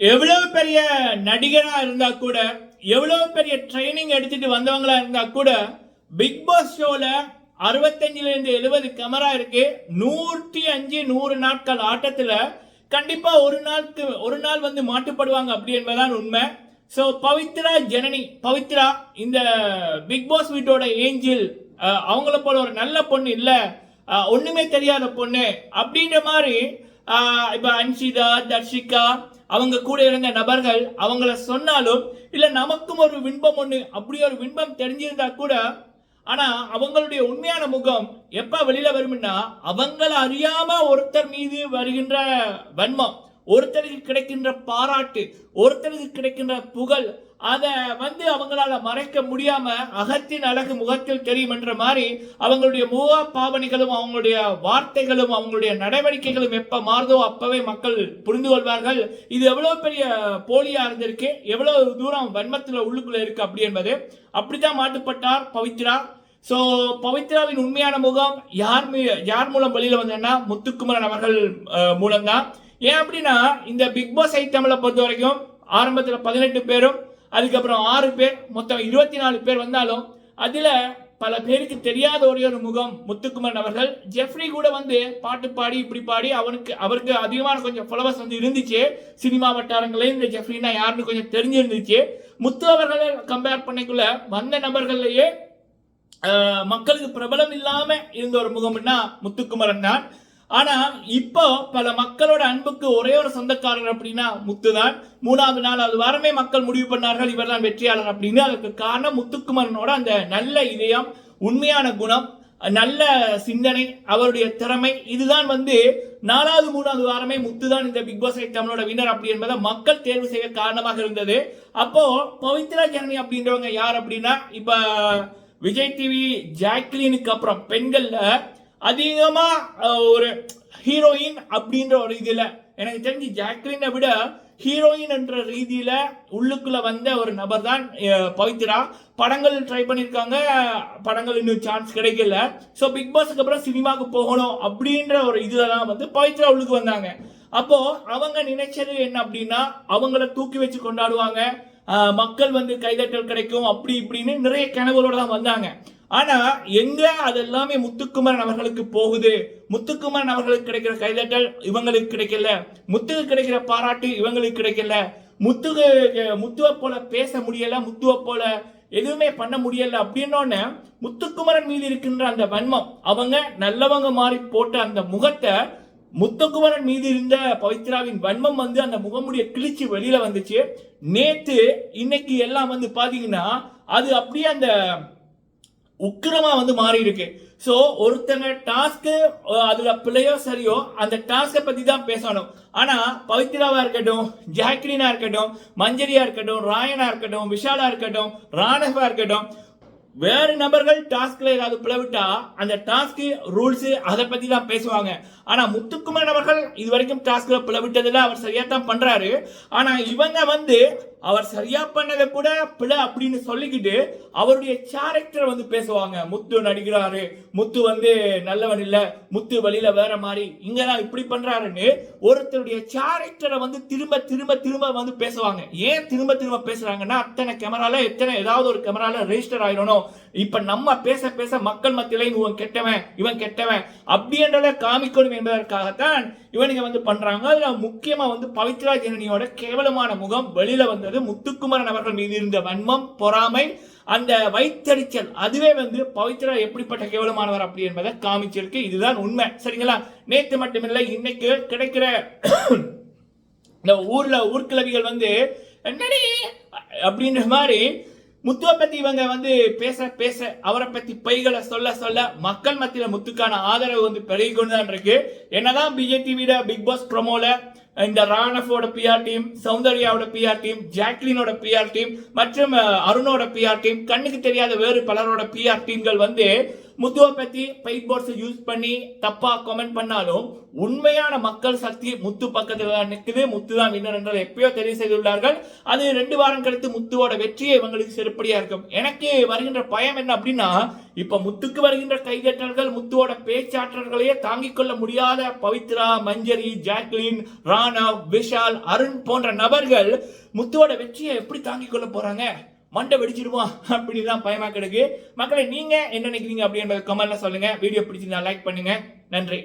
எவ்வளவு பெரிய நடிகராக இருந்தா கூட எவ்வளவு பெரிய ட்ரைனிங் எடுத்துட்டு வந்தவங்களா இருந்தா கூட பிக் பாஸ் ஷோல அறுபத்தஞ்சுல இருந்து எழுபது கேமரா இருக்கு. நூற்றி அஞ்சு நூறு நாட்கள் ஆட்டத்துல கண்டிப்பா ஒரு நாளுக்கு ஒரு நாள் வந்து மாட்டுப்படுவாங்க அப்படி என்பதுதான் உண்மை. ஸோ பவித்ரா ஜனனி பவித்ரா இந்த பிக் பாஸ் வீட்டோட ஏஞ்சில் அவங்கள போல ஒரு நல்ல பொண்ணு இல்லை ஒன்றுமே ஒண்ணுமே தெரியாத பொண்ணு. அப்படின்ற மாதிரி இப்போ அன்ஷிதா தர்ஷிகா அவங்க கூட இருந்த நபர்கள் அவங்கள சொன்னாலும் இல்லை நமக்கும் ஒரு விண்பம் ஒன்று அப்படி ஒரு விண்பம் தெரிஞ்சிருந்தா கூட ஆனால் அவங்களுடைய உண்மையான முகம் எப்போ வெளியில் வரும்னா அவங்கள அறியாமல் ஒருத்தர் மீது வருகின்ற வன்மம் ஒருத்தருக்கு கிடைக்கின்ற பாராட்டு ஒருத்தருக்கு கிடைக்கின்ற புகழ் அதை வந்து அவங்களால மறைக்க முடியாம அகத்தின் அழகு முகத்தில் தெரியும் என்ற மாதிரி அவங்களுடைய முக பாவனைகளும் அவங்களுடைய வார்த்தைகளும் அவங்களுடைய நடவடிக்கைகளும் எப்ப மாறுதோ அப்பவே மக்கள் புரிந்து கொள்வார்கள். இது எவ்வளவு பெரிய போலியா இருந்திருக்கு எவ்வளவு தூரம் வன்மத்தில் உள்ளுக்குள்ள இருக்கு அப்படி என்பது. அப்படித்தான் மாட்டுப்பட்டார் பவித்ரா. ஸோ பவித்ராவின் உண்மையான முகம் யார் யார் மூலம் வெளியில வந்தேன்னா முத்துக்குமரன் அவர்கள் மூலம்தான். ஏன் அப்படின்னா இந்த பிக் பாஸ் ஐ தமிழை பொறுத்த வரைக்கும் ஆரம்பத்தில் பதினெட்டு பேரும் அதுக்கப்புறம் ஆறு பேர் மொத்தம் இருபத்தி நாலு பேர் வந்தாலும் அதில் பல பேருக்கு தெரியாத ஒரே ஒரு முகம் முத்துக்குமரன் அவர்கள். ஜெஃப்ரி கூட வந்து பாட்டு பாடி இப்படி பாடி அவனுக்கு அவருக்கு அதிகமான கொஞ்சம் ஃபாலோவர்ஸ் வந்து இருந்துச்சு. சினிமா வட்டாரங்களே இந்த ஜெஃப்ரினா யாருன்னு கொஞ்சம் தெரிஞ்சிருந்துச்சு. முத்து அவர்களை கம்பேர் பண்ணிக்குள்ள வந்த நபர்கள்லேயே மக்களுக்கு பிரபலம் இல்லாம இருந்த ஒரு முகம்னா முத்துக்குமரன் தான். ஆனா இப்போ பல மக்களோட அன்புக்கு ஒரே ஒரு சொந்தக்காரர் அப்படின்னா முத்து தான் மூணாவது நாள் அது வாரமே மக்கள் முடிவு பண்ணார்கள் இவர் தான் வெற்றியாளர் அப்படின்னு. அதுக்கு காரணம் முத்துக்குமரனோட அந்த நல்ல இதயம் உண்மையான குணம் நல்ல சிந்தனை அவருடைய திறமை. இதுதான் வந்து நாலாவது மூணாவது வாரமே முத்து தான் இந்த பிக் பாஸ் தமிழோட வின்னர் அப்படி என்பதை மக்கள் தேர்வு செய்ய காரணமாக இருந்தது. அப்போ பவித்ரா ஜனனி அப்படின்றவங்க யார் அப்படின்னா இப்ப விஜய் டிவி ஜாக்லினுக்கு அப்புறம் பெண்கள்ல அதிகமா ஒரு ஹீரோயின் அப்படின்ற ஒரு இதில் எனக்கு தெரிஞ்சு ஜாக்லினை விட ஹீரோயின் என்ற ரீதியில் உள்ளுக்குள்ள வந்த ஒரு நபர் தான் பவித்ரா. படங்கள் ட்ரை பண்ணியிருக்காங்க படங்கள் இன்னும் சான்ஸ் கிடைக்கல. ஸோ பிக் பாஸுக்கு அப்புறம் சினிமாவுக்கு போகணும் அப்படின்ற ஒரு இதில் தான் வந்து பவித்ரா உள்ளுக்கு வந்தாங்க. அப்போது அவங்க நினைச்சது என்ன அப்படின்னா அவங்கள தூக்கி வச்சு கொண்டாடுவாங்க. மக்கள் வந்து கைதட்டல் கிடைக்கும் அப்படி இப்படின்னு நிறைய கனவுகளோட தான் வந்தாங்க. ஆனா எங்க அது எல்லாமே முத்துக்குமரன் அவர்களுக்கு போகுது? முத்துக்குமரன் அவர்களுக்கு கிடைக்கிற கைதட்டல் இவங்களுக்கு கிடைக்கல. முத்துக்கு கிடைக்கிற பாராட்டு இவங்களுக்கு கிடைக்கல. முத்துக்கு முத்துவை போல பேச முடியல முத்துவை போல எதுவுமே பண்ண முடியல அப்படின்னோடனே முத்துக்குமரன் மீது இருக்கின்ற அந்த வன்மம் அவங்க நல்லவங்க மாறி போட்ட அந்த முகத்தை முத்துக்குமரன் மீது இருந்த பவித்ராவின் வன்மம் வந்து அந்த முகமுடிய கிழிச்சு வெளியில வந்துச்சு. நேத்து இன்னைக்கு எல்லாம் வந்து பாத்தீங்கன்னா அது அப்படியே அந்த உக்கிரமா வந்து மாறி இருக்கு. ஸோ ஒருத்தங்க டாஸ்க் அதுல பிள்ளையோ சரியோ அந்த டாஸ்கை பத்தி தான் பேசணும். ஆனா பவித்ராவா இருக்கட்டும் ஜாக்லினா இருக்கட்டும் மஞ்சரியா இருக்கட்டும் ராயனா இருக்கட்டும் விஷாலா இருக்கட்டும் ராணவா இருக்கட்டும் வேறு நபர்கள் டாஸ்க்ல ஏதாவது பிளவிட்டா அந்த டாஸ்க் ரூல்ஸ் அதை பத்தி தான் பேசுவாங்க. ஆனா முத்துக்குமார் அவர்கள் இது வரைக்கும் டாஸ்க்ல பிளவிட்டதுல அவர் சரியா தான் பண்றாரு. ஆனா இவங்க வந்து அவர் சரியா பண்ணதை கூட பிழை அப்படின்னு சொல்லிக்கிட்டு அவருடைய கேரக்டர் வந்து பேசுவாங்க. முத்து நடிக்கிறாரு. முத்து வந்து நல்லவன் இல்ல. முத்து வழியில வேற மாதிரி இங்கதான் இப்படி பண்றாருன்னு ஒருத்தருடைய கேரக்டரை வந்து திரும்ப திரும்ப திரும்ப வந்து பேசுவாங்க. ஏன் திரும்ப திரும்ப பேசுறாங்கன்னா அத்தனை கேமரால எத்தனை ஏதாவது ஒரு கேமரால ரெஜிஸ்டர் ஆயிடணும். இப்ப நம்ம பேச பேச மக்கள் மத்தியில இவன் கெட்டவன் இவன் கெட்டவன் அப்படின்றத காமிக்கணும் என்பதற்காகத்தான் இவனுங்க வந்து பண்றாங்க. அதுல முக்கியமா வந்து பவித்ரா ஜனனியோட கேவலமான முகம் வெளியில வந்தது முத்துக்குமரன் அவர்கள் மீது இருந்த வன்மம் பொறாமை அந்த வைத்தறிச்சல். அதுவே வந்து பவித்ரா எப்படிப்பட்ட கேவலமானவர் அப்படி என்பதை காமிச்சிருக்கு. இதுதான் உண்மை. சரிங்களா? நேத்து மட்டுமில்லை இன்னைக்கு கிடைக்கிற இந்த ஊர்ல ஊர்கிழவிகள் வந்து என்னடி? அப்படின்ற மாதிரி முத்துவை பத்தி இவங்க வந்து பேச பேச அவரை பத்தி பைகளை சொல்ல சொல்ல மக்கள் மத்தியில முத்துக்கான ஆதரவு வந்து பெருகி கொண்டுதான் இருக்கு. என்னதான் பிஜேபி விட பிக் பாஸ் ப்ரோமோல இந்த ராணஃபோட பிஆர் டீம் சௌந்தர்யாவோட பிஆர் டீம் ஜாக்லினோட பிஆர் டீம் மற்றும் அருணோட பிஆர் டீம் கண்ணுக்கு தெரியாத வேறு பலரோட பிஆர் டீம்கள் வந்து முத்துவை பத்தி பைட் போர்ட்ஸ் யூஸ் பண்ணி தப்பா கமெண்ட் பண்ணாலும் உண்மையான மக்கள் சக்தி முத்து பக்கத்துல தான் நிற்குது முத்து தான் வின்னர் என்றதை எப்பயோ தெரிவு செய்துள்ளார்கள். அது ரெண்டு வாரம் கழித்து முத்துவோட வெற்றியை இவங்களுக்கு செருப்படியா இருக்கும். எனக்கு வருகின்ற பயம் என்ன அப்படின்னா இப்ப முத்துக்கு வருகின்ற கைதட்டல்கள் முத்துவோட பேச்சாற்றல்களையே தாங்கிக் கொள்ள முடியாத பவித்ரா மஞ்சரி ஜாக்லின் ராணா விஷால் அருண் போன்ற நபர்கள் முத்துவோட வெற்றியை எப்படி தாங்கிக் கொள்ள போறாங்க? மண்டை வெடிச்சிருவோம் அப்படின்னு தான் பயமா கிடக்கு. மக்களை நீங்க என்ன நினைக்கிறீங்க அப்படின்றத கமெண்ட்ல சொல்லுங்க. வீடியோ பிடிச்சிருந்தா லைக் பண்ணுங்க. நன்றி.